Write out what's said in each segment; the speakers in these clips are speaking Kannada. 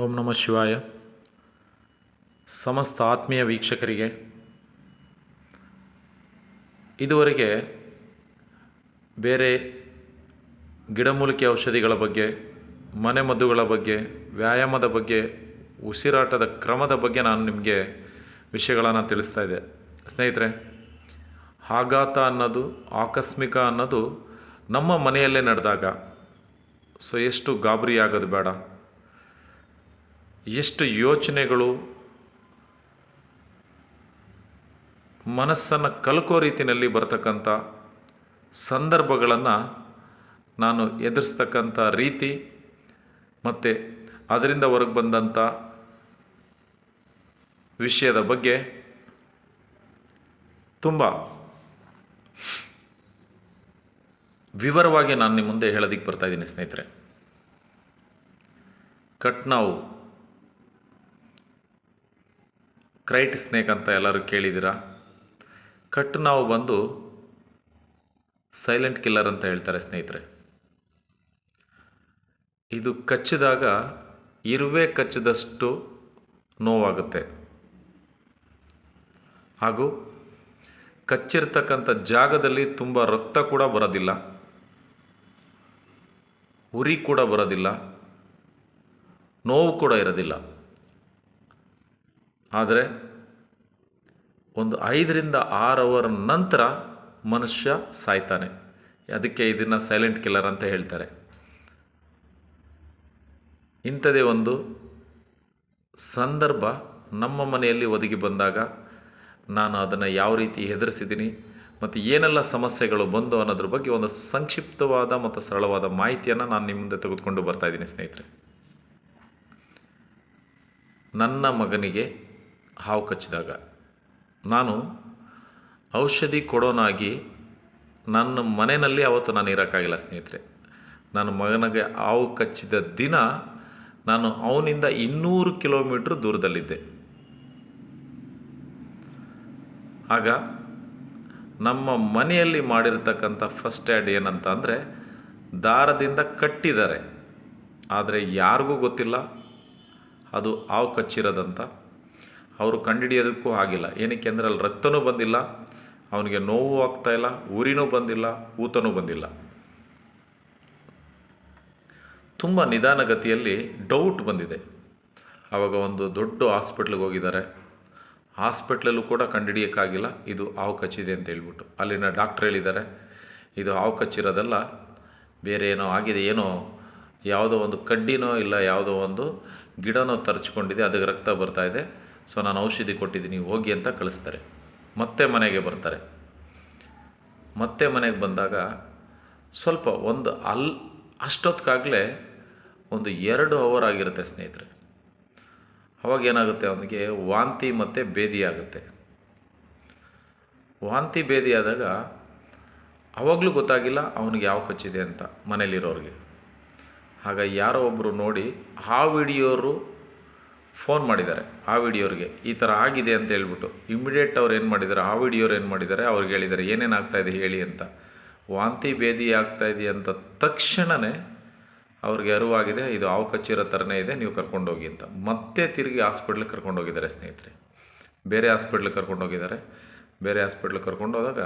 ಓಂ ನಮಃ ಶಿವಾಯ. ಸಮಸ್ತ ಆತ್ಮೀಯ ವೀಕ್ಷಕರಿಗೆ ಇದುವರೆಗೆ ಬೇರೆ ಗಿಡಮೂಲಿಕೆ ಔಷಧಿಗಳ ಬಗ್ಗೆ ಮನೆಮದ್ದುಗಳ ಬಗ್ಗೆ, ವ್ಯಾಯಾಮದ ಬಗ್ಗೆ, ಉಸಿರಾಟದ ಕ್ರಮದ ಬಗ್ಗೆ ನಾನು ನಿಮಗೆ ವಿಷಯಗಳನ್ನು ತಿಳಿಸ್ತಾ ಇದ್ದೆ. ಸ್ನೇಹಿತರೆ, ಆಘಾತ ಅನ್ನೋದು, ಆಕಸ್ಮಿಕ ಅನ್ನೋದು ನಮ್ಮ ಮನೆಯಲ್ಲೇ ನಡೆದಾಗ, ಸೊ ಎಷ್ಟು ಗಾಬರಿ ಆಗೋದು ಬೇಡ. ಎಷ್ಟು ಯೋಚನೆಗಳು ಮನಸ್ಸನ್ನು ಕಲ್ಕೋ ರೀತಿಯಲ್ಲಿ ಬರ್ತಕ್ಕಂಥ ಸಂದರ್ಭಗಳನ್ನು ನಾನು ಎದುರಿಸ್ತಕ್ಕಂಥ ರೀತಿ ಮತ್ತು ಅದರಿಂದ ಹೊರಗೆ ಬಂದಂಥ ವಿಷಯದ ಬಗ್ಗೆ ತುಂಬ ವಿವರವಾಗಿ ನಾನು ನಿಮ್ಮ ಮುಂದೆ ಹೇಳೋದಕ್ಕೆ ಬರ್ತಾ ಇದ್ದೀನಿ ಸ್ನೇಹಿತರೆ. ಕಟ್ ನಾವು ಕ್ರೈಟ್ ಸ್ನೇಕ್ ಅಂತ ಎಲ್ಲರೂ ಕೇಳಿದ್ದೀರ? ಕಟ್ ನಾವು ಬಂದು ಸೈಲೆಂಟ್ ಕಿಲ್ಲರ್ ಅಂತ ಹೇಳ್ತಾರೆ ಸ್ನೇಹಿತರೆ. ಇದು ಕಚ್ಚಿದಾಗ ಇರುವೆ ಕಚ್ಚಿದಷ್ಟು ನೋವಾಗುತ್ತೆ. ಹಾಗೂ ಕಚ್ಚಿರ್ತಕ್ಕಂಥ ಜಾಗದಲ್ಲಿ ತುಂಬ ರಕ್ತ ಕೂಡ ಬರೋದಿಲ್ಲ. ಉರಿ ಕೂಡ ಬರೋದಿಲ್ಲ. ನೋವು ಕೂಡ ಇರೋದಿಲ್ಲ. ಆದರೆ ಒಂದು ಐದರಿಂದ ಆರು ಅವರ್ ನಂತರ ಮನುಷ್ಯ ಸಾಯ್ತಾನೆ. ಅದಕ್ಕೆ ಇದನ್ನು ಸೈಲೆಂಟ್ ಕಿಲ್ಲರ್ ಅಂತ ಹೇಳ್ತಾರೆ. ಇಂಥದೇ ಒಂದು ಸಂದರ್ಭ ನಮ್ಮ ಮನೆಯಲ್ಲಿ ಒದಗಿ ಬಂದಾಗ ನಾನು ಅದನ್ನು ಯಾವ ರೀತಿ ಎದುರಿಸಿದ್ದೀನಿ ಮತ್ತು ಏನೆಲ್ಲ ಸಮಸ್ಯೆಗಳು ಬಂದು ಅನ್ನೋದ್ರ ಬಗ್ಗೆ ಒಂದು ಸಂಕ್ಷಿಪ್ತವಾದ ಮತ್ತು ಸರಳವಾದ ಮಾಹಿತಿಯನ್ನು ನಾನು ನಿಮ್ಮ ಮುಂದೆ ತೆಗೆದುಕೊಂಡು ಬರ್ತಾ ಇದ್ದೀನಿ ಸ್ನೇಹಿತರೆ. ನನ್ನ ಮಗನಿಗೆ ಹಾವು ಕಚ್ಚಿದಾಗ, ನಾನು ಔಷಧಿ ಕೊಡೋನಾಗಿ ನನ್ನ ಮನೆಯಲ್ಲಿ ಅವತ್ತು ನಾನು ಇರೋಕ್ಕಾಗಿಲ್ಲ ಸ್ನೇಹಿತರೆ. ನನ್ನ ಮಗನಿಗೆ ಹಾವು ಕಚ್ಚಿದ ದಿನ ನಾನು ಅವನಿಂದ ಇನ್ನೂರು ಕಿಲೋಮೀಟ್ರ್ ದೂರದಲ್ಲಿದ್ದೆ. ಆಗ ನಮ್ಮ ಮನೆಯಲ್ಲಿ ಮಾಡಿರ್ತಕ್ಕಂಥ ಫಸ್ಟ್ ಆ್ಯಡ್ ಏನಂತ ಅಂದರೆ, ದಾರದಿಂದ ಕಟ್ಟಿದ್ದಾರೆ. ಆದರೆ ಯಾರಿಗೂ ಗೊತ್ತಿಲ್ಲ, ಅದು ಹಾವು ಕಚ್ಚಿರೋದಂತ ಅವರು ಕಂಡುಹಿಡಿಯೋದಕ್ಕೂ ಆಗಿಲ್ಲ. ಏನಕ್ಕೆ ಅಂದರೆ ಅಲ್ಲಿ ರಕ್ತನೂ ಬಂದಿಲ್ಲ, ಅವನಿಗೆ ನೋವು ಆಗ್ತಾಯಿಲ್ಲ ಉರಿನೂ ಬಂದಿಲ್ಲ, ಊತನೂ ಬಂದಿಲ್ಲ. ತುಂಬ ನಿಧಾನಗತಿಯಲ್ಲಿ ಡೌಟ್ ಬಂದಿದೆ. ಆವಾಗ ಒಂದು ದೊಡ್ಡ ಹಾಸ್ಪಿಟ್ಲಿಗೆ ಹೋಗಿದ್ದಾರೆ. ಹಾಸ್ಪಿಟ್ಲಲ್ಲೂ ಕೂಡ ಕಂಡುಹಿಡಿಯೋಕ್ಕಾಗಿಲ್ಲ. ಇದು ಹಾವು ಕಚ್ಚಿದೆ ಅಂತ ಹೇಳ್ಬಿಟ್ಟು. ಅಲ್ಲಿನ ಡಾಕ್ಟ್ರ್ ಹೇಳಿದ್ದಾರೆ, ಇದು ಹಾವು ಕಚ್ಚಿರೋದಲ್ಲ, ಬೇರೆ ಏನೋ ಆಗಿದೆ, ಏನೋ ಯಾವುದೋ ಒಂದು ಕಡ್ಡಿನೋ ಇಲ್ಲ ಯಾವುದೋ ಒಂದು ಗಿಡನೋ ತರ್ಚ್ಕೊಂಡಿದೆ, ಅದಕ್ಕೆ ರಕ್ತ ಬರ್ತಾ ಇದೆ. ಸೊ ನಾನು ಔಷಧಿ ಕೊಟ್ಟಿದ್ದೀನಿ ಹೋಗಿ ಅಂತ ಕಳಿಸ್ತಾರೆ. ಮತ್ತೆ ಮನೆಗೆ ಬರ್ತಾರೆ. ಮತ್ತೆ ಮನೆಗೆ ಬಂದಾಗ ಸ್ವಲ್ಪ ಒಂದು ಅಲ್ ಅಷ್ಟೊತ್ತಿಗಾಗಲೇ ಒಂದು ಎರಡು ಅವರ್ ಆಗಿರುತ್ತೆ ಸ್ನೇಹಿತರೆ. ಅವಾಗ ಏನಾಗುತ್ತೆ ಅವನಿಗೆ? ವಾಂತಿ ಮತ್ತು ಭೇದಿ ಆಗುತ್ತೆ. ವಾಂತಿ ಭೇದಿ ಆದಾಗ ಅವಾಗಲೂ ಗೊತ್ತಾಗಿಲ್ಲ ಅವನಿಗೆ ಯಾವ ಕಚ್ಚಿದೆ ಅಂತ ಮನೇಲಿರೋರಿಗೆ. ಆಗ ಯಾರೋ ಒಬ್ಬರು ನೋಡಿ ಆ ವಿಡಿಯೋರು ಫೋನ್ ಮಾಡಿದ್ದಾರೆ ಆ ವಿಡಿಯೋರಿಗೆ. ಈ ಥರ ಆಗಿದೆ ಅಂತ ಹೇಳ್ಬಿಟ್ಟು ಇಮಿಡಿಯೇಟ್ ಅವ್ರು ಏನು ಮಾಡಿದ್ದಾರೆ? ಆ ವಿಡಿಯೋರು ಏನು ಮಾಡಿದ್ದಾರೆ? ಅವ್ರಿಗೆ ಹೇಳಿದ್ದಾರೆ, ಏನೇನು ಆಗ್ತಾಯಿದೆ ಹೇಳಿ ಅಂತ. ವಾಂತಿ ಭೇದಿ ಆಗ್ತಾಯಿದೆ ಅಂತ ತಕ್ಷಣವೇ ಅವ್ರಿಗೆ ಅರಿವಾಗಿದೆ, ಇದು ಹಾವು ಕಚ್ಚಿರೋ ಥರನೇ ಇದೆ, ನೀವು ಕರ್ಕೊಂಡೋಗಿ ಅಂತ. ಮತ್ತೆ ತಿರುಗಿ ಹಾಸ್ಪಿಟ್ಲಿಗೆ ಕರ್ಕೊಂಡೋಗಿದ್ದಾರೆ ಸ್ನೇಹಿತರೆ. ಬೇರೆ ಹಾಸ್ಪಿಟ್ಲಿಗೆ ಕರ್ಕೊಂಡೋಗಿದ್ದಾರೆ. ಬೇರೆ ಹಾಸ್ಪಿಟ್ಲಿಗೆ ಕರ್ಕೊಂಡೋದಾಗ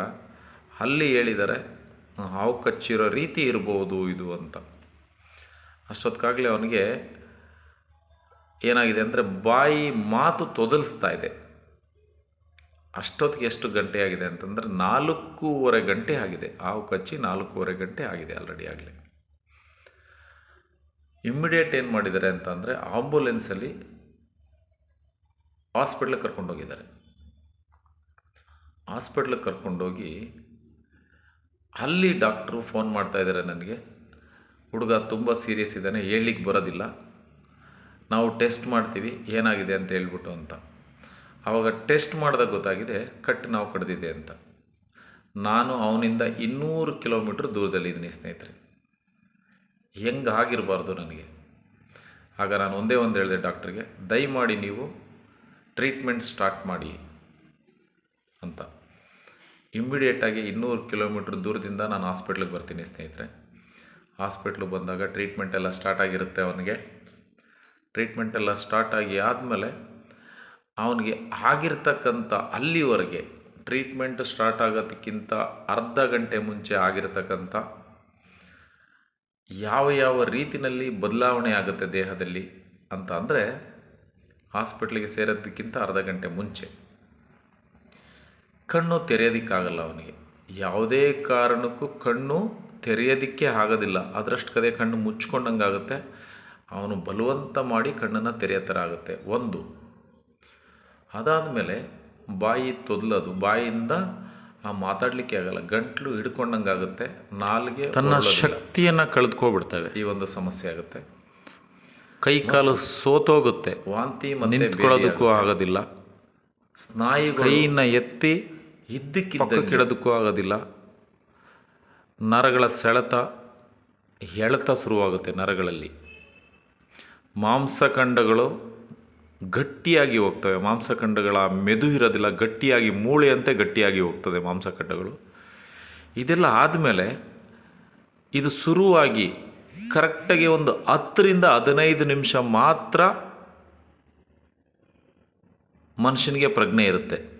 ಅಲ್ಲಿ ಹೇಳಿದ್ದಾರೆ, ಹಾವು ಕಚ್ಚಿರೋ ರೀತಿ ಇರ್ಬೋದು ಇದು ಅಂತ. ಅಷ್ಟೊತ್ತಿಗಾಗಲೇ ಅವನಿಗೆ ಏನಾಗಿದೆ ಅಂದರೆ ಬಾಯಿ ಮಾತು ತೊದಲಿಸ್ತಾ ಇದೆ. ಅಷ್ಟೊತ್ತಿಗೆ ಎಷ್ಟು ಗಂಟೆ ಆಗಿದೆ ಅಂತಂದರೆ ನಾಲ್ಕೂವರೆ ಗಂಟೆ ಆಗಿದೆ. ಹಾವು ಕಚ್ಚಿ ನಾಲ್ಕೂವರೆ ಗಂಟೆ ಆಗಿದೆ ಆಲ್ರೆಡಿ ಆಗಲೇ. ಇಮ್ಮಿಡಿಯೇಟ್ ಏನು ಮಾಡಿದ್ದಾರೆ ಅಂತಂದರೆ ಆಂಬುಲೆನ್ಸಲ್ಲಿ ಹಾಸ್ಪಿಟ್ಲಿಗೆ ಕರ್ಕೊಂಡೋಗಿದ್ದಾರೆ ಹಾಸ್ಪಿಟ್ಲಿಗೆ ಕರ್ಕೊಂಡೋಗಿ ಅಲ್ಲಿ ಡಾಕ್ಟ್ರು ಫೋನ್ ಮಾಡ್ತಾ ಇದ್ದಾರೆ ನನಗೆ. ಹುಡುಗ ತುಂಬ ಸೀರಿಯಸ್ ಇದ್ದಾನೆ, ಹೇಳಲಿಕ್ಕೆ ಬರೋದಿಲ್ಲ. ನಾವು ಟೆಸ್ಟ್ ಮಾಡ್ತೀವಿ ಏನಾಗಿದೆ ಅಂತ ಹೇಳ್ಬಿಟ್ಟು ಅಂತ. ಆವಾಗ ಟೆಸ್ಟ್ ಮಾಡಿದಾಗ ಗೊತ್ತಾಗಿದೆ ಕಟ್ ನಾವು ಕಡ್ದಿದೆ ಅಂತ. ನಾನು ಅವನಿಂದ ಇನ್ನೂರು ಕಿಲೋಮೀಟ್ರ್ ದೂರದಲ್ಲಿದ್ದೀನಿ ಸ್ನೇಹಿತರೆ. ಹೆಂಗೆ ಆಗಿರಬಾರ್ದು ನನಗೆ? ಆಗ ನಾನು ಒಂದೇ ಒಂದು ಹೇಳಿದೆ ಡಾಕ್ಟ್ರಿಗೆ, ದಯಮಾಡಿ ನೀವು ಟ್ರೀಟ್ಮೆಂಟ್ ಸ್ಟಾರ್ಟ್ ಮಾಡಿ ಅಂತ. ಇಮ್ಮಿಡಿಯೇಟಾಗಿ ಇನ್ನೂರು ಕಿಲೋಮೀಟ್ರ್ ದೂರದಿಂದ ನಾನು ಹಾಸ್ಪಿಟ್ಲಿಗೆ ಬರ್ತೀನಿ ಸ್ನೇಹಿತರೆ. ಹಾಸ್ಪಿಟ್ಲಿಗೆ ಬಂದಾಗ ಟ್ರೀಟ್ಮೆಂಟ್ ಎಲ್ಲ ಸ್ಟಾರ್ಟ್ ಆಗಿರುತ್ತೆ ಅವನಿಗೆ. ಟ್ರೀಟ್ಮೆಂಟ್ ಎಲ್ಲ ಸ್ಟಾರ್ಟ್ ಆಗಿ ಆದಮೇಲೆ ಅವನಿಗೆ ಆಗಿರ್ತಕ್ಕಂಥ ಅಲ್ಲಿವರೆಗೆ ಟ್ರೀಟ್ಮೆಂಟ್ ಸ್ಟಾರ್ಟ್ ಆಗೋದಕ್ಕಿಂತ ಅರ್ಧ ಗಂಟೆ ಮುಂಚೆ ಆಗಿರತಕ್ಕಂಥ ಯಾವ ಯಾವ ರೀತಿಯಲ್ಲಿ ಬದಲಾವಣೆ ಆಗುತ್ತೆ ದೇಹದಲ್ಲಿ ಅಂತ ಅಂದರೆ ಹಾಸ್ಪಿಟ್ಲಿಗೆ ಸೇರೋದಕ್ಕಿಂತ ಅರ್ಧ ಗಂಟೆ ಮುಂಚೆ. ಕಣ್ಣು ತೆರೆಯೋದಕ್ಕಾಗಲ್ಲ ಅವನಿಗೆ. ಯಾವುದೇ ಕಾರಣಕ್ಕೂ ಕಣ್ಣು ತೆರೆಯೋದಕ್ಕೆ ಆಗೋದಿಲ್ಲ. ಅದರಷ್ಟು ಕದೇ ಕಣ್ಣು ಮುಚ್ಕೊಂಡಂಗೆ ಆಗುತ್ತೆ ಅವನು ಬಲವಂತ ಮಾಡಿ ಕಣ್ಣನ್ನು ತೆರೆಯೋ ಥರ ಆಗುತ್ತೆ ಒಂದು. ಅದಾದಮೇಲೆ ಬಾಯಿ ತೊದಲದು. ಬಾಯಿಯಿಂದ ಆ ಮಾತಾಡಲಿಕ್ಕೆ ಆಗಲ್ಲ. ಗಂಟ್ಲು ಹಿಡ್ಕೊಂಡಂಗೆ ಆಗುತ್ತೆ ನಾಲ್ಗೆ ತನ್ನ. ಶಕ್ತಿಯನ್ನು ಕಳೆದುಕೊಬಿಡ್ತವೆ ಈ ಒಂದು ಸಮಸ್ಯೆ ಆಗುತ್ತೆ. ಕೈ ಕಾಲು ಸೋತೋಗುತ್ತೆ. ವಾಂತಿ ನಿಂತ್ಕೊಳ್ಳೋದಕ್ಕೂ ಆಗೋದಿಲ್ಲ. ಸ್ನಾಯು ಕೈಯನ್ನು ಎತ್ತಿ ಇದ್ದಕ್ಕಿದ್ದ ಪಕ್ಕಕ್ಕಿಡೋದಕ್ಕೂ ಆಗೋದಿಲ್ಲ. ನರಗಳ ಸೆಳೆತ ಎಳೆತ ಶುರುವಾಗುತ್ತೆ ನರಗಳಲ್ಲಿ. ಮಾಂಸಖಂಡಗಳು ಗಟ್ಟಿಯಾಗಿ ಹೋಗ್ತವೆ. ಮಾಂಸಖಂಡಗಳ ಮೆದು ಇರೋದಿಲ್ಲ, ಗಟ್ಟಿಯಾಗಿ, ಮೂಳೆಯಂತೆ ಗಟ್ಟಿಯಾಗಿ ಹೋಗ್ತದೆ ಮಾಂಸಖಂಡಗಳು. ಇದೆಲ್ಲ ಆದಮೇಲೆ ಇದು ಶುರುವಾಗಿ ಕರೆಕ್ಟಾಗಿ ಒಂದು ಹತ್ತರಿಂದ ಹದಿನೈದು ನಿಮಿಷ ಮಾತ್ರ ಮನುಷ್ಯನಿಗೆ ಪ್ರಜ್ಞೆ ಇರುತ್ತೆ.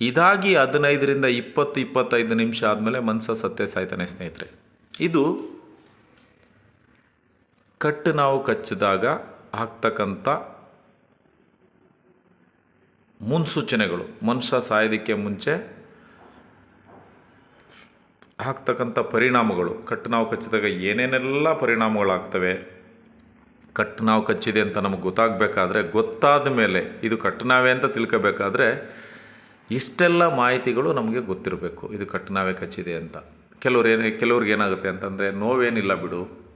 ಇದಾಗಿ ಹದಿನೈದರಿಂದ ಇಪ್ಪತ್ತು, ಇಪ್ಪತ್ತೈದು ನಿಮಿಷ ಆದಮೇಲೆ ಮನುಷ್ಯ ಸತ್ಯ ಸಾಯ್ತಾನೆ ಸ್ನೇಹಿತರೆ. ಇದು ಕಟ್ಟು ನಾವು ಕಚ್ಚಿದಾಗ ಆಗ್ತಕ್ಕಂಥ ಮುನ್ಸೂಚನೆಗಳು, ಮನುಷ್ಯ ಸಾಯೋದಕ್ಕೆ ಮುಂಚೆ ಆಗ್ತಕ್ಕಂಥ ಪರಿಣಾಮಗಳು. ಕಟ್ಟು ನಾವು ಕಚ್ಚಿದಾಗ ಏನೇನೆಲ್ಲ ಪರಿಣಾಮಗಳಾಗ್ತವೆ? ಕಟ್ಟು ನಾವು ಕಚ್ಚಿದೆ ಅಂತ ನಮಗೆ ಗೊತ್ತಾಗಬೇಕಾದ್ರೆ, ಗೊತ್ತಾದ ಮೇಲೆ ಇದು ಕಟ್ಟು ನಾವೇ ಅಂತ ತಿಳ್ಕೋಬೇಕಾದ್ರೆ ಇಷ್ಟೆಲ್ಲ ಮಾಹಿತಿಗಳು ನಮಗೆ ಗೊತ್ತಿರಬೇಕು. ಇದು ಕಟ್ಟು ನಾವೇ ಕಚ್ಚಿದೆ ಅಂತ. ಕೆಲವ್ರು ಏನು, ಕೆಲವ್ರಿಗೆ ಏನಾಗುತ್ತೆ ಅಂತಂದರೆ, ನೋವೇನಿಲ್ಲ ಬಿಡು.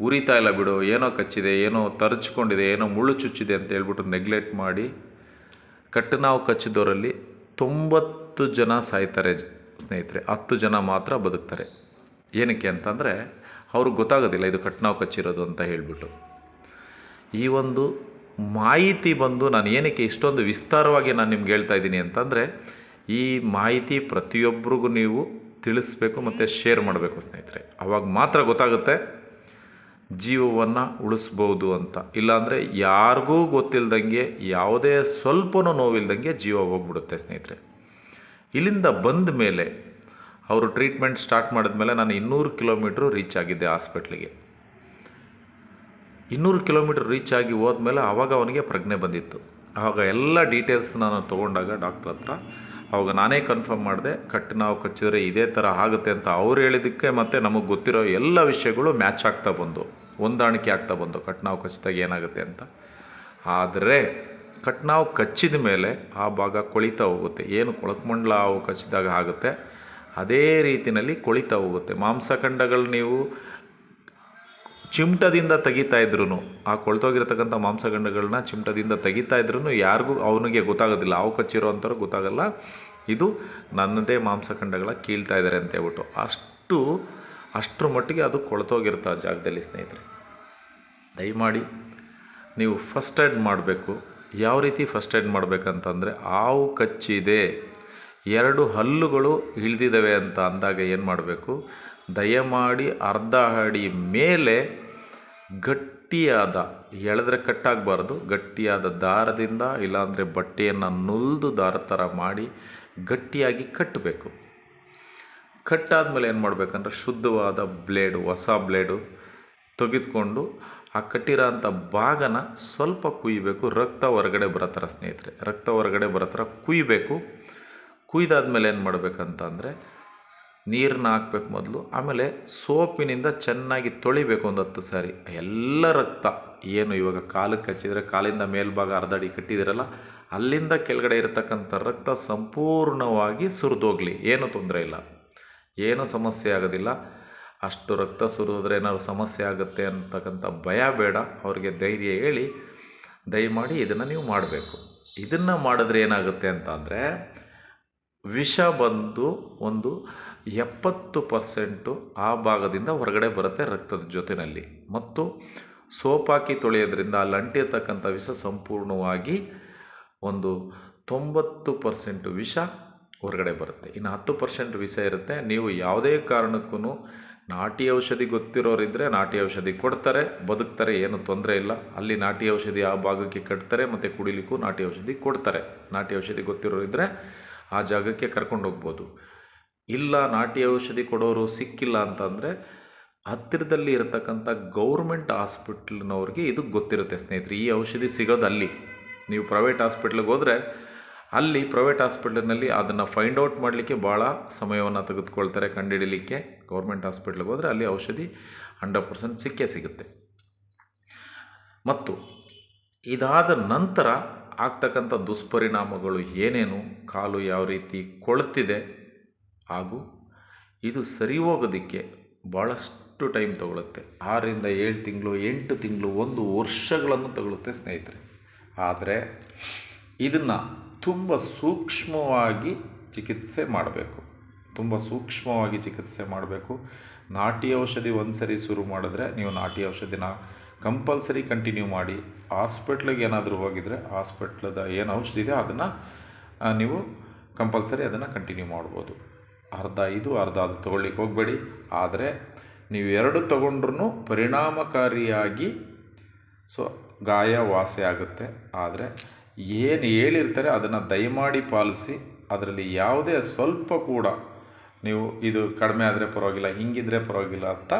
ಉರಿತಾ ಇಲ್ಲ ಬಿಡು, ಏನೋ ಕಚ್ಚಿದೆ, ಏನೋ ತರಚ್ಕೊಂಡಿದೆ, ಏನೋ ಮುಳ್ಳು ಚುಚ್ಚಿದೆ ಅಂತ ಹೇಳ್ಬಿಟ್ಟು ನೆಗ್ಲೆಕ್ಟ್ ಮಾಡಿ ಕಟ್ಟು ನಾವು ಕಚ್ಚಿದವರಲ್ಲಿ ತೊಂಬತ್ತು ಜನ ಸಾಯ್ತಾರೆ ಸ್ನೇಹಿತರೆ. ಹತ್ತು ಜನ ಮಾತ್ರ ಬದುಕ್ತಾರೆ. ಏನಕ್ಕೆ ಅಂತಂದರೆ ಅವ್ರಿಗೆ ಗೊತ್ತಾಗೋದಿಲ್ಲ ಇದು ಕಟ್ಟು ನಾವು ಕಚ್ಚಿರೋದು ಅಂತ ಹೇಳಿಬಿಟ್ಟು. ಈ ಒಂದು ಮಾಹಿತಿ ಬಂದು ನಾನು ಏನಕ್ಕೆ ಇಷ್ಟೊಂದು ವಿಸ್ತಾರವಾಗಿ ನಾನು ನಿಮ್ಗೆ ಹೇಳ್ತಾ ಇದ್ದೀನಿ ಅಂತಂದರೆ, ಈ ಮಾಹಿತಿ ಪ್ರತಿಯೊಬ್ಬರಿಗೂ ನೀವು ತಿಳಿಸ್ಬೇಕು ಮತ್ತು ಶೇರ್ ಮಾಡಬೇಕು ಸ್ನೇಹಿತರೆ. ಅವಾಗ ಮಾತ್ರ ಗೊತ್ತಾಗುತ್ತೆ ಜೀವವನ್ನು ಉಳಿಸ್ಬೋದು ಅಂತ. ಇಲ್ಲಾಂದರೆ ಯಾರಿಗೂ ಗೊತ್ತಿಲ್ಲದಂಗೆ ಯಾವುದೇ ಸ್ವಲ್ಪನೂ ನೋವಿಲ್ದಂಗೆ ಜೀವ ಹೋಗ್ಬಿಡುತ್ತೆ ಸ್ನೇಹಿತರೆ. ಇಲ್ಲಿಂದ ಬಂದ ಮೇಲೆ ಅವರು ಟ್ರೀಟ್ಮೆಂಟ್ ಸ್ಟಾರ್ಟ್ ಮಾಡಿದ್ಮೇಲೆ ನಾನು ಇನ್ನೂರು ಕಿಲೋಮೀಟ್ರ್ ರೀಚ್ ಆಗಿದ್ದೆ ಹಾಸ್ಪಿಟ್ಲಿಗೆ ಇನ್ನೂರು ಕಿಲೋಮೀಟ್ರ್ ರೀಚ್ ಆಗಿ ಹೋದ್ಮೇಲೆ ಆವಾಗ ಅವನಿಗೆ ಪ್ರಜ್ಞೆ ಬಂದಿತ್ತು. ಆವಾಗ ಎಲ್ಲ ಡೀಟೇಲ್ಸ್ ನಾನು ತೊಗೊಂಡಾಗ ಡಾಕ್ಟ್ರ್ ಹತ್ರ ಆವಾಗ ನಾನೇ ಕನ್ಫರ್ಮ್ ಮಾಡಿದೆ, ಕಟ್ಟು ನಾವು ಕಚ್ಚಿದ್ರೆ ಇದೇ ಥರ ಆಗುತ್ತೆ ಅಂತ ಅವ್ರು ಹೇಳಿದ್ದಕ್ಕೆ ಮತ್ತು ನಮಗೆ ಗೊತ್ತಿರೋ ಎಲ್ಲ ವಿಷಯಗಳು ಮ್ಯಾಚ್ ಆಗ್ತಾ ಬಂದು. ಹೊಂದಾಣಿಕೆ ಆಗ್ತಾ ಬಂದು, ಕಟ್ನಾವು ನಾವು ಕಚ್ಚಿದಾಗ ಏನಾಗುತ್ತೆ ಅಂತ. ಆದರೆ, ಕಟ್ನಾವು ಕಚ್ಚಿದ ಮೇಲೆ ಆ ಭಾಗ ಕೊಳಿತಾ ಹೋಗುತ್ತೆ. ಏನು ಕೊಳಕಮಂಡಲ ಅವು ಕಚ್ಚಿದಾಗ ಆಗುತ್ತೆ, ಅದೇ ರೀತಿಯಲ್ಲಿ ಕೊಳಿತಾ ಹೋಗುತ್ತೆ. ಮಾಂಸಖಂಡಗಳು ನೀವು ಚಿಮಟದಿಂದ ತೆಗಿತಾ ಇದ್ರು ಆ ಕೊಳ್ತೋಗಿರ್ತಕ್ಕಂಥ ಮಾಂಸಖಂಡಗಳನ್ನ ಚಿಮಟದಿಂದ ತೆಗಿತಾ ಇದ್ರು ಯಾರಿಗೂ ಅವನಿಗೆ ಗೊತ್ತಾಗೋದಿಲ್ಲ. ಅವು ಕಚ್ಚಿರೋ ಅಂಥವ್ರು ಗೊತ್ತಾಗಲ್ಲ. ಇದು ನನ್ನದೇ ಮಾಂಸಖಂಡಗಳ ಕೀಳ್ತಾ ಇದ್ದಾರೆ ಅಂತ ಹೇಳ್ಬಿಟ್ಟು. ಅಷ್ಟು ಅಷ್ಟರ ಮಟ್ಟಿಗೆ ಅದು ಕೊಳತೋಗಿರುತ್ತೆ ಆ ಜಾಗದಲ್ಲಿ ಸ್ನೇಹಿತರೆ. ದಯಮಾಡಿ ನೀವು ಫಸ್ಟ್ ಏಡ್ ಮಾಡಬೇಕು. ಯಾವ ರೀತಿ ಫಸ್ಟ್ ಏಡ್ ಮಾಡಬೇಕಂತಂದರೆ ಹಾವು ಕಚ್ಚಿದೆ. ಎರಡು ಹಲ್ಲುಗಳು ಇಳಿದಿದ್ದಾವೆ ಅಂತ ಅಂದಾಗ ಏನು ಮಾಡಬೇಕು? ದಯಮಾಡಿ ಅರ್ಧ ಅಡಿ ಮೇಲೆ ಗಟ್ಟಿಯಾದ, ಎಳೆದ್ರೆ ಕಟ್ಟಾಗಬಾರ್ದು, ಗಟ್ಟಿಯಾದ ದಾರದಿಂದ ಇಲ್ಲಾಂದರೆ ಬಟ್ಟೆಯನ್ನು ನುಲ್ದು ದಾರ ಥರ ಮಾಡಿ ಗಟ್ಟಿಯಾಗಿ ಕಟ್ಟಬೇಕು ಕಟ್ಟಾದ್ಮೇಲೆ ಏನು ಮಾಡಬೇಕಂದ್ರೆ ಶುದ್ಧವಾದ ಬ್ಲೇಡು, ಹೊಸ ಬ್ಲೇಡು ತೆಗೆದುಕೊಂಡು ಆ ಕಟ್ಟಿರೋ ಅಂಥ ಭಾಗನ ಸ್ವಲ್ಪ ಕುಯ್ಯಬೇಕು ರಕ್ತ ಹೊರಗಡೆ ಬರೋ ಸ್ನೇಹಿತರೆ, ರಕ್ತ ಹೊರಗಡೆ ಬರೋ ಥರ ಕುಯ್ಯಬೇಕು ಕುಯ್ದಾದ್ಮೇಲೆ ಏನು ಮಾಡಬೇಕಂತಂದರೆ ನೀರನ್ನ ಹಾಕ್ಬೇಕು ಮೊದಲು, ಆಮೇಲೆ ಸೋಪಿನಿಂದ ಚೆನ್ನಾಗಿ ತೊಳಿಬೇಕು ಒಂದು ಹತ್ತು ಸಾರಿ. ಎಲ್ಲ ರಕ್ತ, ಏನು ಇವಾಗ ಕಾಲಕ್ಕೆ ಹಚ್ಚಿದರೆ ಕಾಲಿಂದ ಮೇಲ್ಭಾಗ ಅರ್ಧ ಅಡಿ ಕಟ್ಟಿದಿರಲ್ಲ, ಅಲ್ಲಿಂದ ಕೆಳಗಡೆ ಇರತಕ್ಕಂಥ ರಕ್ತ ಸಂಪೂರ್ಣವಾಗಿ ಸುರಿದೋಗ್ಲಿ, ಏನೂ ತೊಂದರೆ ಇಲ್ಲ. ಏನೂ ಸಮಸ್ಯೆ ಆಗೋದಿಲ್ಲ. ಅಷ್ಟು ರಕ್ತ ಸುರಿದ್ರೆ ಏನಾದ್ರು ಸಮಸ್ಯೆ ಆಗುತ್ತೆ ಅಂತಕ್ಕಂಥ ಭಯ ಬೇಡ. ಅವರಿಗೆ ಧೈರ್ಯ ಹೇಳಿ ದಯಮಾಡಿ ಇದನ್ನು ನೀವು ಮಾಡಬೇಕು. ಇದನ್ನು ಮಾಡಿದ್ರೆ ಏನಾಗುತ್ತೆ ಅಂತಂದರೆ ವಿಷ ಬಂದು ಒಂದು ಎಪ್ಪತ್ತು ಪರ್ಸೆಂಟು ಆ ಭಾಗದಿಂದ ಹೊರಗಡೆ ಬರುತ್ತೆ ರಕ್ತದ ಜೊತೆಯಲ್ಲಿ. ಮತ್ತು ಸೋಪಾಕಿ ತೊಳೆಯೋದ್ರಿಂದ ಅಲ್ಲಿ ಅಂಟಿರ್ತಕ್ಕಂಥ ವಿಷ ಸಂಪೂರ್ಣವಾಗಿ ಒಂದು ತೊಂಬತ್ತು ಪರ್ಸೆಂಟು ವಿಷ ಹೊರಗಡೆ ಬರುತ್ತೆ. ಇನ್ನು ಹತ್ತು ಪರ್ಸೆಂಟ್ ವಿಷ ಇರುತ್ತೆ. ನೀವು ಯಾವುದೇ ಕಾರಣಕ್ಕೂ ನಾಟಿ ಔಷಧಿ ಗೊತ್ತಿರೋರಿದ್ದರೆ ನಾಟಿ ಔಷಧಿ ಕೊಡ್ತಾರೆ. ಬದುಕ್ತಾರೆ, ಏನು ತೊಂದರೆ ಇಲ್ಲ. ಅಲ್ಲಿ ನಾಟಿ ಔಷಧಿ ಆ ಭಾಗಕ್ಕೆ ಕಟ್ತಾರೆ, ಮತ್ತು ಕುಡಿಲಿಕ್ಕೂ ನಾಟಿ ಔಷಧಿ ಕೊಡ್ತಾರೆ. ನಾಟಿ ಔಷಧಿ ಗೊತ್ತಿರೋರಿದ್ದರೆ ಆ ಜಾಗಕ್ಕೆ ಕರ್ಕೊಂಡು ಹೋಗ್ಬೋದು. ಇಲ್ಲ, ನಾಟಿ ಔಷಧಿ ಕೊಡೋರು ಸಿಕ್ಕಿಲ್ಲ ಅಂತಂದರೆ ಹತ್ತಿರದಲ್ಲಿ ಇರತಕ್ಕಂಥ ಗೌರ್ಮೆಂಟ್ ಹಾಸ್ಪಿಟ್ಲ್ನವ್ರಿಗೆ ಇದು ಗೊತ್ತಿರುತ್ತೆ ಸ್ನೇಹಿತರೆ. ಈ ಔಷಧಿ ಸಿಗೋದು ಅಲ್ಲಿ. ನೀವು ಪ್ರೈವೇಟ್ ಹಾಸ್ಪಿಟ್ಲಿಗೆ ಹೋದರೆ ಅಲ್ಲಿ ಪ್ರೈವೇಟ್ ಹಾಸ್ಪಿಟ್ಲಿನಲ್ಲಿ ಅದನ್ನು ಫೈಂಡ್ ಔಟ್ ಮಾಡಲಿಕ್ಕೆ ಭಾಳ ಸಮಯವನ್ನು ತೆಗೆದುಕೊಳ್ತಾರೆ ಕಂಡುಹಿಡಲಿಕ್ಕೆ ಗೌರ್ಮೆಂಟ್ ಹಾಸ್ಪಿಟ್ಲಿಗೆ ಹೋದರೆ ಅಲ್ಲಿ ಔಷಧಿ ಹಂಡ್ರೆಡ್ ಪರ್ಸೆಂಟ್ ಸಿಕ್ಕೇ ಸಿಗುತ್ತೆ. ಮತ್ತು ಇದಾದ ನಂತರ ಆಗ್ತಕ್ಕಂಥ ದುಷ್ಪರಿಣಾಮಗಳು ಏನೇನು, ಕಾಲು ಯಾವ ರೀತಿ ಕೊಳ್ತಿದೆ ಹಾಗೂ ಇದು ಸರಿ ಹೋಗೋದಕ್ಕೆ ಭಾಳಷ್ಟು ಟೈಮ್ ತಗೊಳುತ್ತೆ. ಆರರಿಂದ ಏಳು ತಿಂಗಳು, ಎಂಟು ತಿಂಗಳು, ಒಂದು ವರ್ಷಗಳನ್ನು ತಗೊಳುತ್ತೆ ಸ್ನೇಹಿತರೆ. ಆದರೆ ಇದನ್ನು ತುಂಬ ಸೂಕ್ಷ್ಮವಾಗಿ ಚಿಕಿತ್ಸೆ ಮಾಡಬೇಕು. ತುಂಬ ಸೂಕ್ಷ್ಮವಾಗಿ ಚಿಕಿತ್ಸೆ ಮಾಡಬೇಕು. ನಾಟಿ ಔಷಧಿ ಒಂದು ಸರಿ ಶುರು ಮಾಡಿದ್ರೆ ನೀವು ನಾಟಿ ಔಷಧಿನ ಕಂಪಲ್ಸರಿ ಕಂಟಿನ್ಯೂ ಮಾಡಿ. ಹಾಸ್ಪಿಟ್ಲಿಗೆ ಏನಾದರೂ ಹೋಗಿದರೆ ಹಾಸ್ಪಿಟ್ಲದ ಏನು ಔಷಧಿ ಇದೆ ಅದನ್ನು ನೀವು ಕಂಪಲ್ಸರಿ ಅದನ್ನು ಕಂಟಿನ್ಯೂ ಮಾಡ್ಬೋದು. ಅರ್ಧ ಇದು ಅರ್ಧ ಅದು ತೊಗೊಳ್ಳಿಕ್ಕೆ ಹೋಗಬೇಡಿ. ಆದರೆ ನೀವು ಎರಡು ತೊಗೊಂಡ್ರೂ ಪರಿಣಾಮಕಾರಿಯಾಗಿ ಸೊ ಗಾಯ ವಾಸಿ ಆಗುತ್ತೆ. ಆದರೆ ಏನು ಹೇಳಿರ್ತಾರೆ ಅದನ್ನು ದಯಮಾಡಿ ಪಾಲಿಸಿ, ಅದರಲ್ಲಿ ಯಾವುದೇ ಸ್ವಲ್ಪ ಕೂಡ ನೀವು ಇದು ಕಡಿಮೆ ಆದರೆ ಪರವಾಗಿಲ್ಲ, ಹಿಂಗಿದ್ರೆ ಪರವಾಗಿಲ್ಲ ಅಂತ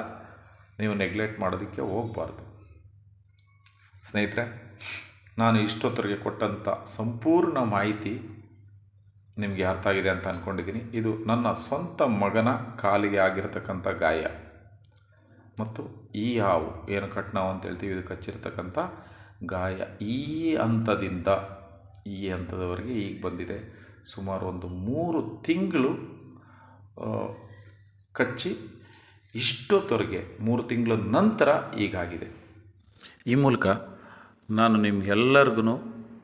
ನೀವು ನೆಗ್ಲೆಕ್ಟ್ ಮಾಡೋದಕ್ಕೆ ಹೋಗಬಾರ್ದು. ಸ್ನೇಹಿತರೆ, ನಾನು ಇಷ್ಟೊತ್ತರಿಗೆ ಕೊಟ್ಟಂಥ ಸಂಪೂರ್ಣ ಮಾಹಿತಿ ನಿಮಗೆ ಅರ್ಥ ಆಗಿದೆ ಅಂತ ಅಂದ್ಕೊಂಡಿದ್ದೀನಿ ಇದು ನನ್ನ ಸ್ವಂತ ಮಗನ ಕಾಲಿಗೆ ಆಗಿರತಕ್ಕಂಥ ಗಾಯ. ಮತ್ತು ಈ ಹಾವು, ಏನು ಕಟ್ನಾವು ಅಂತ ಹೇಳ್ತೀವಿ, ಇದು ಕಚ್ಚಿರ್ತಕ್ಕಂಥ ಗಾಯ ಈ ಹಂತದಿಂದ, ಈ ಹಂತದವರೆಗೆ ಈಗ ಬಂದಿದೆ. ಸುಮಾರು ಒಂದು ಮೂರು ತಿಂಗಳು ಕಚ್ಚಿ ಇಷ್ಟೊತ್ತವರೆಗೆ, ಮೂರು ತಿಂಗಳ ನಂತರ ಈಗಾಗಿದೆ ಈ ಮೂಲಕ ನಾನು ನಿಮ್ಗೆಲ್ಲರಿಗೂ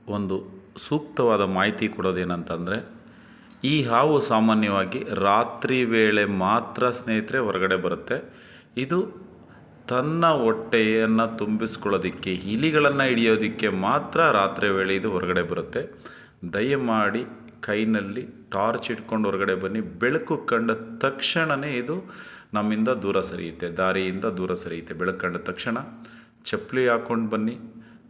ಒಂದು ಸೂಕ್ತವಾದ ಮಾಹಿತಿ ಕೊಡೋದೇನಂತಂದರೆ, ಈ ಹಾವು ಸಾಮಾನ್ಯವಾಗಿ ರಾತ್ರಿ ವೇಳೆ ಮಾತ್ರ ಸ್ನೇಹಿತರೆ ಹೊರಗಡೆ ಬರುತ್ತೆ. ಇದು ತನ್ನ ಹೊಟ್ಟೆಯನ್ನು ತುಂಬಿಸ್ಕೊಳ್ಳೋದಕ್ಕೆ, ಇಲಿಗಳನ್ನು ಹಿಡಿಯೋದಕ್ಕೆ ಮಾತ್ರ ರಾತ್ರಿ ವೇಳೆ ಇದು ಹೊರಗಡೆ ಬರುತ್ತೆ. ದಯಮಾಡಿ ಕೈನಲ್ಲಿ ಟಾರ್ಚ್ ಇಟ್ಕೊಂಡು ಹೊರಗಡೆ ಬನ್ನಿ. ಬೆಳಕು ಕಂಡ ತಕ್ಷಣವೇ ಇದು ನಮ್ಮಿಂದ ದೂರ ಸರಿಯುತ್ತೆ. ದಾರಿಯಿಂದ ದೂರ ಸರಿಯುತ್ತೆ. ಬೆಳಕು ಕಂಡ ತಕ್ಷಣ ಚಪ್ಪಲಿ ಹಾಕ್ಕೊಂಡು ಬನ್ನಿ.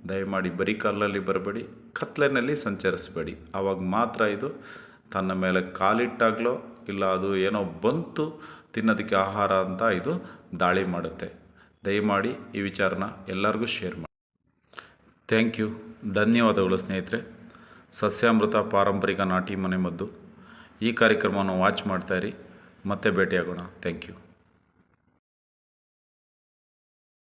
ದಯಮಾಡಿ ಬರೀ ಕಾಲಲ್ಲಿ ಬರಬೇಡಿ. ಕತ್ಲೆನಲ್ಲಿ ಸಂಚರಿಸಬೇಡಿ. ಆವಾಗ ಮಾತ್ರ ಇದು ತನ್ನ ಮೇಲೆ ಕಾಲಿಟ್ಟಾಗಲೋ ಇಲ್ಲ ಅದು ಏನೋ ಬಂತು ತಿನ್ನೋದಕ್ಕೆ ಆಹಾರ ಅಂತ ಇದು ದಾಳಿ ಮಾಡುತ್ತೆ. ದಯಮಾಡಿ ಈ ವಿಚಾರನ ಎಲ್ಲರಿಗೂ ಶೇರ್ ಮಾಡಿ. Thank you. ಧನ್ಯವಾದಗಳು ಸ್ನೇಹಿತರೆ. ಸಸ್ಯಾಮೃತ ಪಾರಂಪರಿಕ ನಾಟಿ ಮನೆ ಮದ್ದು ಈ ಕಾರ್ಯಕ್ರಮವನ್ನು ವಾಚ್ ಮಾಡ್ತಾಯಿರಿ ಮತ್ತೆ ಭೇಟಿಯಾಗೋಣ. Thank you.